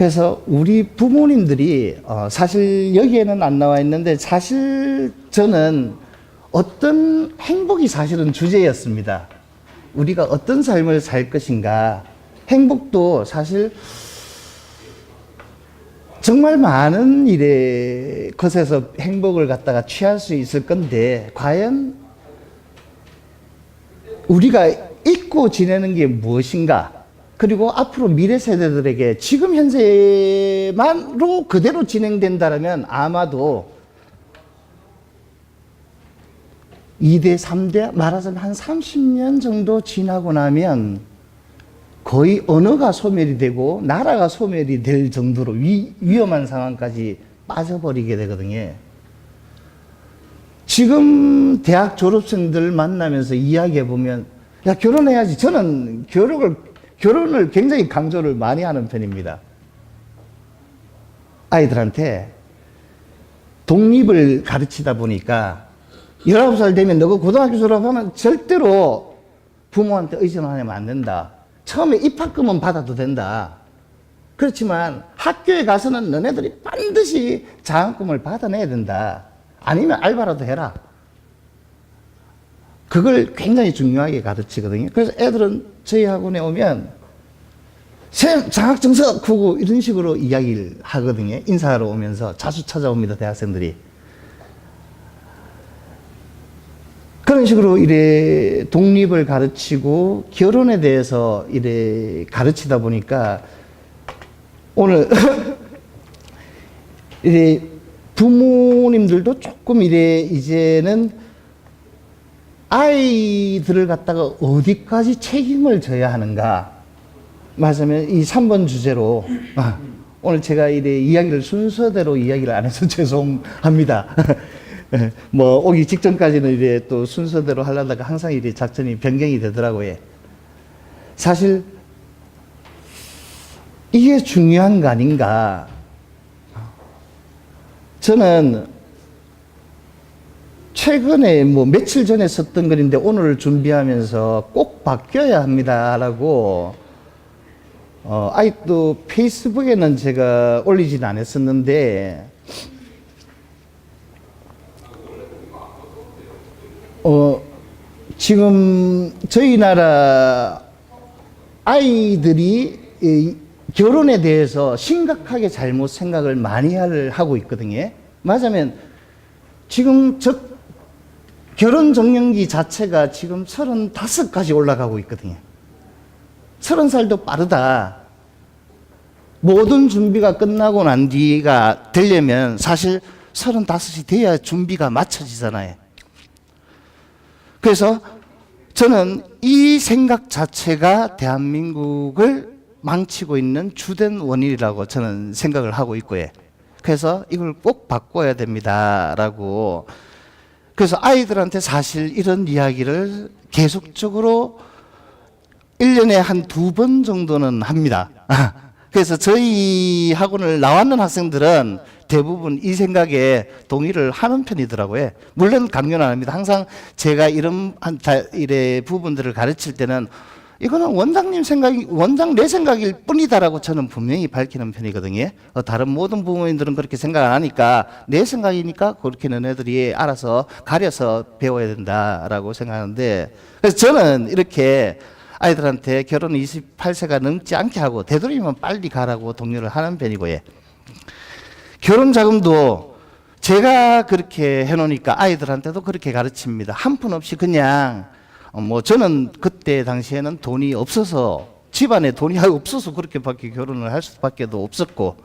그래서 우리 부모님들이 어, 사실 여기에는 안 나와 있는데 사실 저는 어떤 행복이 사실은 주제였습니다. 우리가 어떤 삶을 살 것인가. 행복도 사실 정말 많은 일의 것에서 행복을 갖다가 취할 수 있을 건데 과연 우리가 잊고 지내는 게 무엇인가? 그리고 앞으로 미래 세대들에게 지금 현재만로 그대로 진행된다면 아마도 2대, 3대 말하자면 한 30년 정도 지나고 나면 거의 언어가 소멸이 되고 나라가 소멸이 될 정도로 위, 위험한 상황까지 빠져버리게 되거든요. 지금 대학 졸업생들 만나면서 이야기해 보면 야 결혼해야지. 저는 결혼을 결혼을 굉장히 강조를 많이 하는 편입니다. 아이들한테 독립을 가르치다 보니까 19살 되면 너가 고등학교 졸업하면 절대로 부모한테 의존하면 안 된다. 처음에 입학금은 받아도 된다. 그렇지만 학교에 가서는 너네들이 반드시 장학금을 받아내야 된다. 아니면 알바라도 해라. 그걸 굉장히 중요하게 가르치거든요. 그래서 애들은 저희 학원에 오면 쌤 장학증서 크고 이런 식으로 이야기를 하거든요. 인사하러 오면서 자주 찾아옵니다. 대학생들이. 그런 식으로 이래 독립을 가르치고 결혼에 대해서 이래 가르치다 보니까 오늘 이래 부모님들도 조금 이래 이제는 아이들을 갖다가 어디까지 책임을 져야 하는가 말하자면 이 3번 주제로 아, 오늘 제가 이래 이야기를 순서대로 이야기를 안 해서 죄송합니다. 예, 뭐 오기 직전까지는 이래 또 순서대로 하려다가 항상 이래 작전이 변경이 되더라고요. 사실 이게 중요한 거 아닌가. 저는 최근에 뭐 며칠 전에 썼던 글인데 오늘 준비하면서 꼭 바뀌어야 합니다라고 어, 아직도 페이스북에는 제가 올리진 않았었는데 어, 지금 저희 나라 아이들이 이 결혼에 대해서 심각하게 잘못 생각을 많이 할- 하고 있거든요. 맞으면 지금 저 결혼 정년기 자체가 지금 35까지 올라가고 있거든요. 30살도 빠르다. 모든 준비가 끝나고 난 뒤가 되려면 사실 35이 돼야 준비가 맞춰지잖아요. 그래서 저는 이 생각 자체가 대한민국을 망치고 있는 주된 원인이라고 저는 생각을 하고 있고요. 그래서 이걸 꼭 바꿔야 됩니다라고. 그래서 아이들한테 사실 이런 이야기를 계속적으로 1년에 한 두 번 정도는 합니다. 그래서 저희 학원을 나왔는 학생들은 대부분 이 생각에 동의를 하는 편이더라고요. 물론 강요는 안 합니다. 항상 제가 이런 한 자- 이래 부분들을 가르칠 때는 이거는 원장님 생각이 원장 내 생각일 뿐이다라고 저는 분명히 밝히는 편이거든요. 어, 다른 모든 부모님들은 그렇게 생각 안 하니까 내 생각이니까 그렇게 너네들이 알아서 가려서 배워야 된다라고 생각하는데 그래서 저는 이렇게 아이들한테 결혼 28세가 넘지 않게 하고 되도록이면 빨리 가라고 독려를 하는 편이고요. 결혼 자금도 제가 그렇게 해놓으니까 아이들한테도 그렇게 가르칩니다. 한 푼 없이 그냥 어, 뭐 저는 그때 당시에는 돈이 없어서 집안에 돈이 없어서 그렇게밖에 결혼을 할 수밖에도 없었고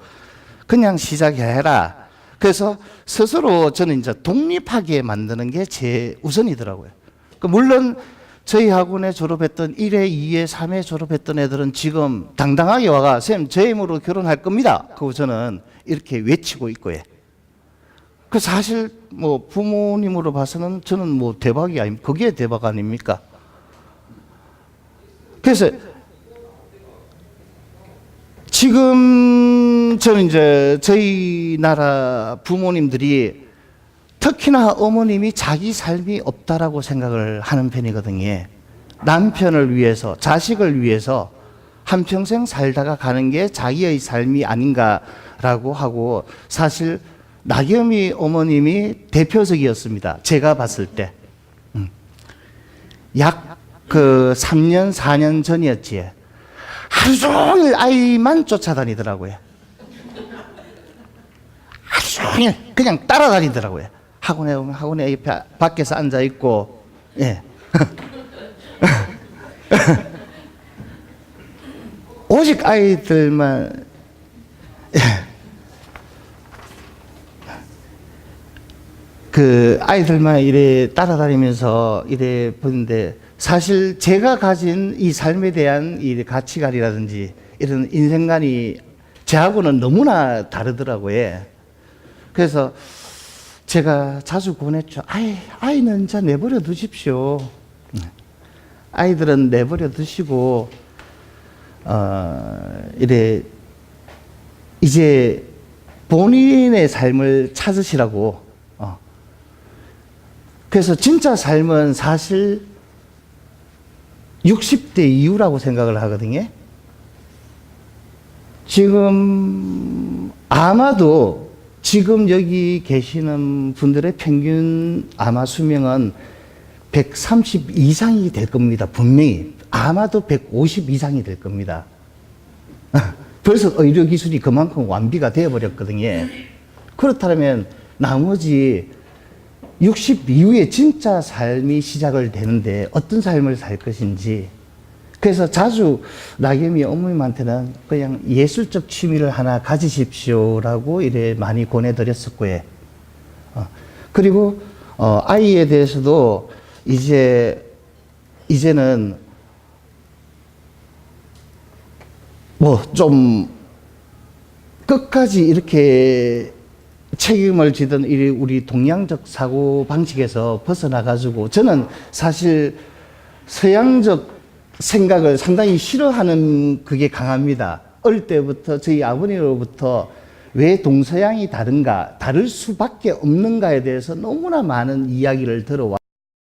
그냥 시작해라. 그래서 스스로 저는 이제 독립하게 만드는 게 제 우선이더라고요. 그 물론 저희 학원에 졸업했던 1회, 2회, 3회 졸업했던 애들은 지금 당당하게 와가 쌤, 제 힘으로 결혼할 겁니다. 그거 저는 이렇게 외치고 있고요. 그 사실 뭐 부모님으로 봐서는 저는 뭐 대박이 아닙 그게 대박 아닙니까? 그래서 지금 저는 이제 저희 나라 부모님들이 특히나 어머님이 자기 삶이 없다라고 생각을 하는 편이거든요. 남편을 위해서, 자식을 위해서 한평생 살다가 가는 게 자기의 삶이 아닌가라고 하고 사실 나겸이 어머님이 대표적이었습니다. 제가 봤을 때. 약 그 3년, 4년 전이었지. 하루 종일 아이만 쫓아다니더라고요. 하루 종일 그냥 따라다니더라고요. 학원에 오면 학원에 옆에 밖에서 앉아 있고, 예. 오직 아이들만 예. 그 아이들만 이래 따라다니면서 이래 보는데 사실 제가 가진 이 삶에 대한 이 가치관이라든지 이런 인생관이 저하고는 너무나 다르더라고요. 그래서 제가 자주 권했죠. 아이, 아이는 자 내버려 두십시오. 아이들은 내버려 두시고, 어, 이래, 이제 본인의 삶을 찾으시라고, 어. 그래서 진짜 삶은 사실 60대 이후라고 생각을 하거든요. 지금 아마도 지금 여기 계시는 분들의 평균 아마 수명은 130 이상이 될 겁니다. 분명히. 아마도 150 이상이 될 겁니다. 벌써 의료기술이 그만큼 완비가 되어버렸거든요. 그렇다면 나머지 60 이후에 진짜 삶이 시작을 되는데 어떤 삶을 살 것인지 그래서 자주 나겸이 어머님한테는 그냥 예술적 취미를 하나 가지십시오라고 이래 많이 권해드렸었고요. 어, 그리고 어, 아이에 대해서도 이제 이제는 뭐 좀 끝까지 이렇게 책임을 지던 이 우리 동양적 사고 방식에서 벗어나 가지고 저는 사실 서양적 생각을 상당히 싫어하는 그게 강합니다. 어릴 때부터 저희 아버님으로부터 왜 동서양이 다른가, 다를 수밖에 없는가에 대해서 너무나 많은 이야기를 들어와.